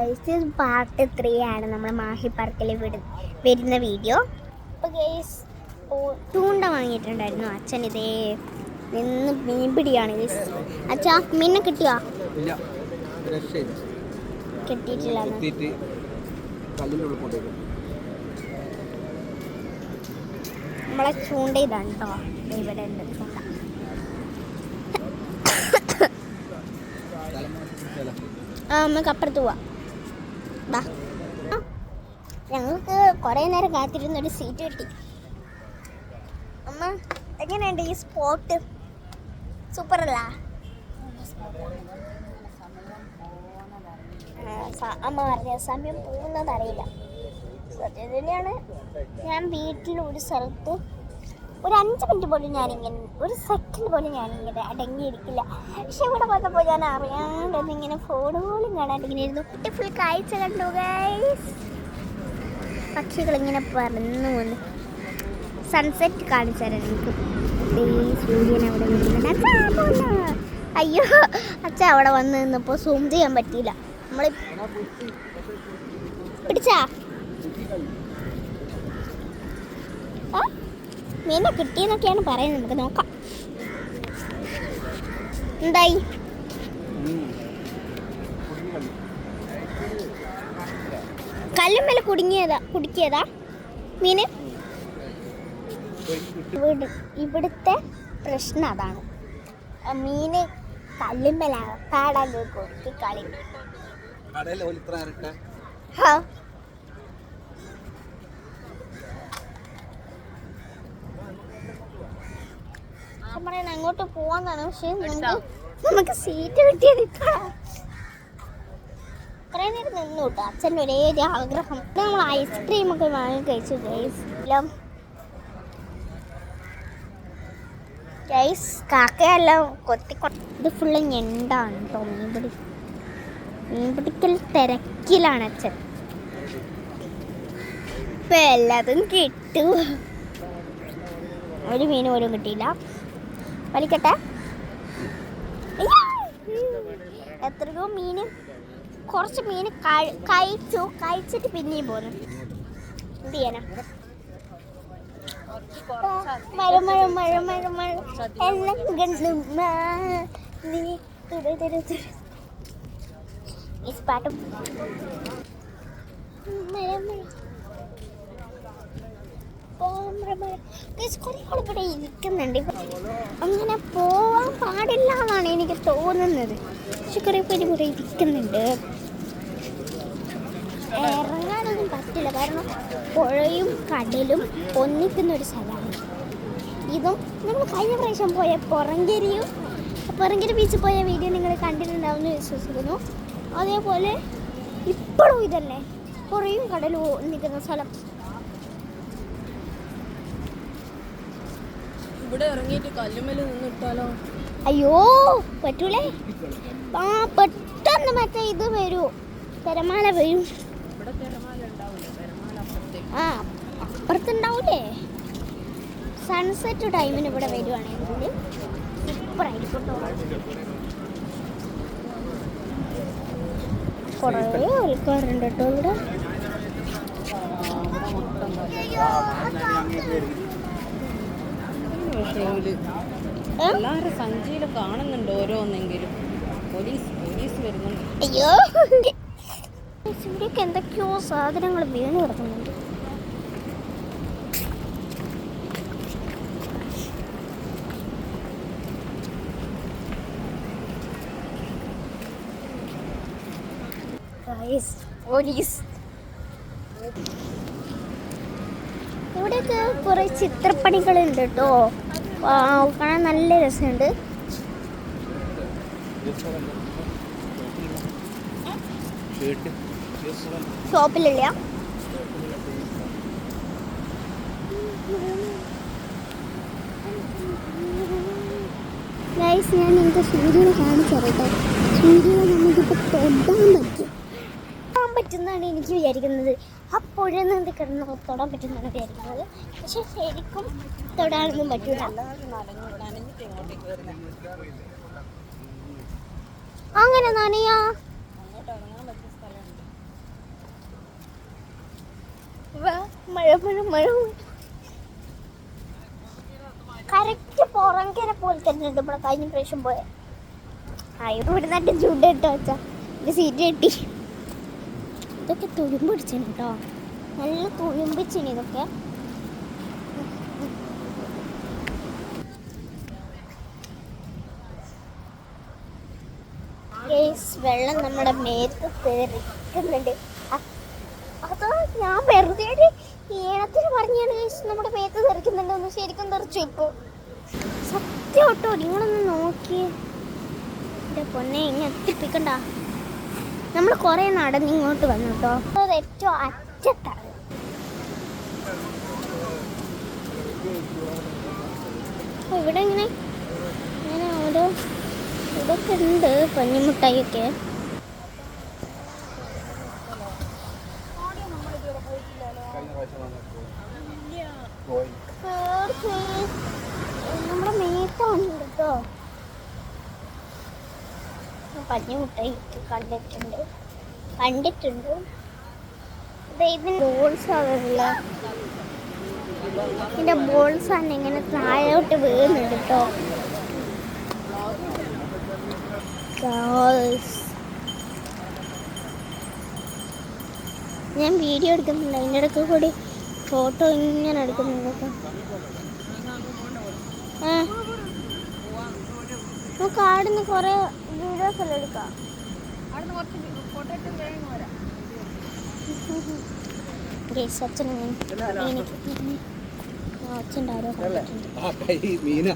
Guys part three ആണ് നമ്മൾ മാഹി പാർക്കിൽ വിട വരുന്ന വീഡിയോ അപ്പോൾ ഗൈസ് ചൂണ്ട വാങ്ങിയിട്ടുണ്ടായിരുന്നു. അച്ഛൻ ഇതേ നിന്ന് മീൻ പിടിയാണ് ഗൈസ്. അച്ഛാ മീനെ കിട്ടിയോ? കിട്ടിയിട്ടില്ല നമ്മളെ ചൂണ്ട ഇതാണ് കേട്ടോ ഇവിടെ ഉണ്ട് ചൂണ്ട. ആ നമുക്ക് അപ്പുറത്ത് പോവാം. ഞങ്ങൾക്ക് കുറേ നേരം കാത്തിരുന്ന ഒരു സീറ്റ് കിട്ടി. അമ്മ എങ്ങനെയുണ്ട് ഈ സ്പോട്ട് സൂപ്പർ അല്ല അമ്മ പറഞ്ഞ സമയം പോകുന്നത് അറിയില്ല തന്നെയാണ് ഞാൻ വീട്ടിൽ ഒരു സ്ഥലത്ത് ഒരു അഞ്ച് മിനിറ്റ് പോലും ഞാനിങ്ങനെ ഒരു സെക്കൻഡ് പോലും ഞാനിങ്ങനെ അടങ്ങിയിരിക്കില്ല. പക്ഷെ ഇവിടെ വന്നപ്പോൾ ഞാൻ അറിയാണ്ട് ഇങ്ങനെ ഫോൺ പോലും കാണാണ്ട് ഇങ്ങനെ ഇരുന്നു. ഫുൾ കാഴ്ച കണ്ടു ഗൈസ് പക്ഷികളിങ്ങനെ പറന്നു വന്നു. സൺസെറ്റ് കാണിച്ചു എനിക്ക്. സൂര്യൻ അവിടെ. അയ്യോ അച്ഛ അവിടെ വന്ന് നിന്നപ്പോൾ സൂം ചെയ്യാൻ പറ്റിയില്ല. നമ്മൾ പിടിച്ചാ ആ മീനെ കിട്ടിയെന്നൊക്കെയാണ് പറയുന്നത്. നമുക്ക് നോക്കാം. എന്തായി? കല്ലുമ്മേലെ കുടുങ്ങിയതാ കുടുക്കിയതാ? മീന്? ഇവിടെ ഇവിടുത്തെ പ്രശ്നം അതാണ്. മീന് കല്ലുമ്മേല കാടാൻ കുടുക്കി കളി പറയുന്നത് അങ്ങോട്ട് പോവാന്നാണ്. പക്ഷെ നമുക്ക് സീറ്റ് കിട്ടിയത് കുറേ നേരം നിന്നു കേട്ടോ. അച്ഛന്റെ ഒരേ ഒരു ആഗ്രഹം. നമ്മൾ ഐസ്ക്രീം ഒക്കെ വാങ്ങി കഴിച്ചു ഗൈസ് ഗൈസ് കാക്കയെല്ലാം കൊത്തി ഇത് ഫുള്ള് ഞെണ്ടാണ് കേട്ടോ മീൻപിടി മീൻപിടിക്കൽ തിരക്കിലാണ് അച്ഛൻ. ഇപ്പൊ എല്ലാതും കിട്ടും. ഒരു മീൻ പോലും കിട്ടിയില്ല. വലിക്കട്ടെ! എത്രയോ മീൻ കുറച്ച് മീൻ കഴിച്ചു. കഴിച്ചിട്ട് പിന്നെയും പോന്നു. എന്ത് ചെയ്യാനാ? മഴ പാട്ടും. കുറേ ഇരിക്കുന്നുണ്ട്. അങ്ങനെ പോവാൻ പാടില്ല എന്നാണ് എനിക്ക് തോന്നുന്നത്. പക്ഷെ കുറേ പേര് ഇവിടെ ഇരിക്കുന്നുണ്ട്. ഇറങ്ങാനൊന്നും പറ്റില്ല. കാരണം പുഴയും കടലും ഒന്നിക്കുന്ന ഒരു സ്ഥലമാണ്. ഇതും നമ്മൾ കഴിഞ്ഞ പ്രാവശ്യം പോയ പുറങ്കരിയും പുറങ്കരി ബീച്ചിൽ പോയ വീഡിയോ നിങ്ങൾ കണ്ടിട്ടുണ്ടാവുമെന്ന് വിശ്വസിക്കുന്നു. അതേപോലെ ഇപ്പോഴും ഇതല്ലേ? പുഴയും കടലും ഒന്നിക്കുന്ന സ്ഥലം. ഇവിടെ ഇറങ്ങിയിട്ട് കല്ലുമ്മൽ നിന്നിട്ടാലോ? അയ്യോ പറ്റൂലേ. ആ പെട്ടെന്ന് മറ്റേ ഇത് വരൂ. തിരമാല വരും. ഇവിടെ തിരമാല ഉണ്ടാവില്ല തിരമാല അപ്പുറത്തേക്ക്. ആ അപ്പുറത്തുണ്ടാവൂലേ. സൺസെറ്റ് ടൈമിന് ഇവിടെ വരുവാണെങ്കിൽ സൂപ്പറായിരിക്കും കേട്ടോ. കുറേ ആൾക്കാരുണ്ട് കേട്ടോ ഇവിടെ. ഏ? എല്ലാവരും സഞ്ചിയിൽ കാണുന്നുണ്ട് ഓരോന്നെങ്കിലും. പോലീസ് പോലീസ് വരുന്നുണ്ട്. അയ്യോ. ഇവിടെയൊക്കെ എന്തൊക്കെയോ സാധനങ്ങൾ വീണ് കിടക്കുന്നുണ്ട്. Police police. ഇവിടെയൊക്കെ കുറെ ചിത്രപ്പണികളുണ്ട് കേട്ടോ. കാണാൻ നല്ല രസമുണ്ട്. ഷോപ്പിലില്ല. ഗൈസ് ഞാൻ നിങ്ങൾക്ക് സൂര്യനെ കാണിച്ചു കേട്ടോ സൂര്യനെ നമുക്കിപ്പോൾ തൊടാൻ പറ്റും. പറ്റുന്നതാണ് എനിക്ക് വിചാരിക്കുന്നത്. ആ പുഴ നിന്ന് കിടന്ന് തൊടാൻ പറ്റുന്നതാണ് വിചാരിക്കുന്നത്. പക്ഷെ ശരിക്കും തൊടാനൊന്നും പറ്റൂല. അങ്ങനെ നനയാ. മഴ മഴ മഴ. കറക്റ്റ് പുറങ്കര പോലെ തന്നെ ഉണ്ട് ഇവിടെ കഴിഞ്ഞ പ്രാവശ്യം പോയ. ആ ഇവിടെ നിന്നിട്ട് ചൂട് വെച്ചാ. സീറ്റ് കിട്ടി. ഇതൊക്കെ തുരുമ്പിടിച്ചിന് കേട്ടോ നല്ല തുരുമ്പിച്ചിന് ഇതൊക്കെ. വെള്ളം നമ്മുടെ മേത്ത് തെറിക്കുന്നുണ്ട്. അതോ ഞാൻ വെറുതെ ഈണത്തിന് പറഞ്ഞാണ് നമ്മുടെ മേത്ത് തെറിക്കുന്നുണ്ട് ഒന്ന് ശരിക്കും തെറിച്ചു ഇപ്പോ. സത്യം കേട്ടോ നിങ്ങളൊന്ന് നോക്കി എന്റെ പൊന്നെ ഇങ്ങനെ എത്തിപ്പിക്കണ്ട. നമ്മൾ കുറേ നടന്ന് ഇങ്ങോട്ട് വന്നു കേട്ടോ. അത് ഏറ്റവും അറ്റത്താണ്. ഇവിടെ ഇങ്ങനെ ഇങ്ങനെ ഓരോ ഇതൊക്കെ ഉണ്ട് പഞ്ഞിമുട്ടായിയൊക്കെ. നമ്മുടെ മേത്താണ് കേട്ടോ. പഞ്ഞിമുട്ടായി കണ്ടിട്ടുണ്ട്. കണ്ടിട്ടുണ്ട്. ദേ ഇതിന് ബോൾസ് ആവില്ല ഇതിന്റെ ബോൾസ് ആണ് ഇങ്ങനെ താഴോട്ട് വീഴുന്നുണ്ട് കേട്ടോ. ഞാൻ വീഡിയോ എടുക്കുന്നുണ്ട്. അതിന്റെ ഇടയ്ക്ക് കൂടി ഫോട്ടോ ഇങ്ങനെ എടുക്കുന്നുണ്ട് കേട്ടോ. നമുക്ക് ആടുന്ന് കുറേ വീഡിയോസ് എല്ലാം എടുക്കാം? ഗേസ് അച്ഛൻ ഇങ്ങനെ എനിക്ക് അച്ഛന്റെ ആരോ കണ്ടിട്ടുണ്ട് ആ കൈ മീന.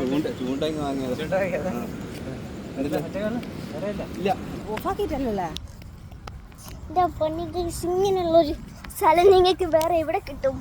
ചൂണ്ട ചൂണ്ട ഇങ്ങ് വാങ്ങിയത്. ഇല്ല. ഓഫാക്കിയിട്ടല്ലേ എന്റെ പൊന്നി ഗേസ് ഇങ്ങനെയുള്ളൊരു സ്ഥലം നിങ്ങൾക്ക് വേറെ എവിടെ കിട്ടും?